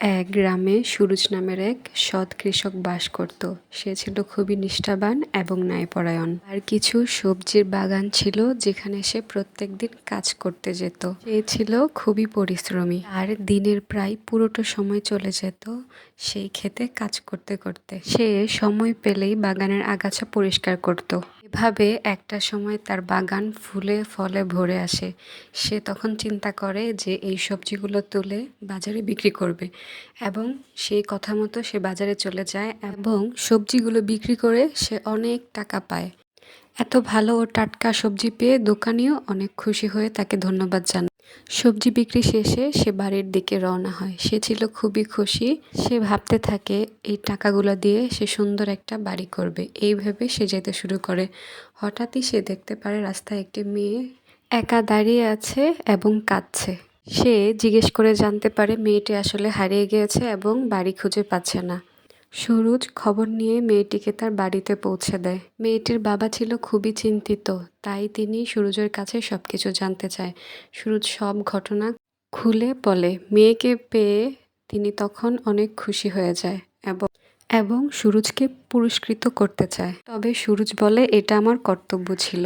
এক গ্রামে সুরুজ নামের এক সৎ কৃষক বাস করত। সে ছিল খুবই নিষ্ঠাবান এবং ন্যায়পরায়ণ। আর কিছু সবজির বাগান ছিল যেখানে সে প্রত্যেক দিন কাজ করতে যেত। সে ছিল খুবই পরিশ্রমী। আর দিনের প্রায় পুরোটা সময় চলে যেত সেই ক্ষেতে কাজ করতে করতে। সে সময় পেলেই বাগানের আগাছা পরিষ্কার করত। এভাবে একটা সময় তার বাগান ফুলে, ফলে ভরে আসে। সে তখন চিন্তা করে যে এই সবজিগুলো তুলে বাজারে বিক্রি করবে এবং সেই কথা মতো সে বাজারে চলে যায় এবং সবজিগুলো বিক্রি করে সে অনেক টাকা পায়। এত ভালো ও টাটকা সবজি পেয়ে দোকানিও অনেক খুশি হয়ে তাকে ধন্যবাদ জানায়। সবজি বিক্রি শেষে সে বাড়ির দিকে রওনা হয়। সে ছিল খুবই খুশি। সে ভাবতে থাকে, এই টাকাগুলো দিয়ে সে সুন্দর একটা বাড়ি করবে। এইভাবে সে যেতে শুরু করে। হঠাৎই সে দেখতে পারে রাস্তায় একটি মেয়ে একা দাঁড়িয়ে আছে এবং কাঁদছে। সে জিজ্ঞেস করে জানতে পারে, মেয়েটি আসলে হারিয়ে গিয়েছে এবং বাড়ি খুঁজে পাচ্ছে না। সুরুজ খবর নিয়ে মেয়েটিকে তার বাড়িতে পৌঁছে দেয়। মেয়েটির বাবা ছিল খুবই চিন্তিত, তাই তিনি সুরুজের কাছে সব কিছু জানতে চায়। সুরুজ সব ঘটনা খুলে বলে, মেয়েকে পেয়ে তিনি তখন অনেক খুশি হয়ে যায় এবং এবং সুরুজকে পুরস্কৃত করতে চায়। তবে সুরুজ বলে, এটা আমার কর্তব্য ছিল।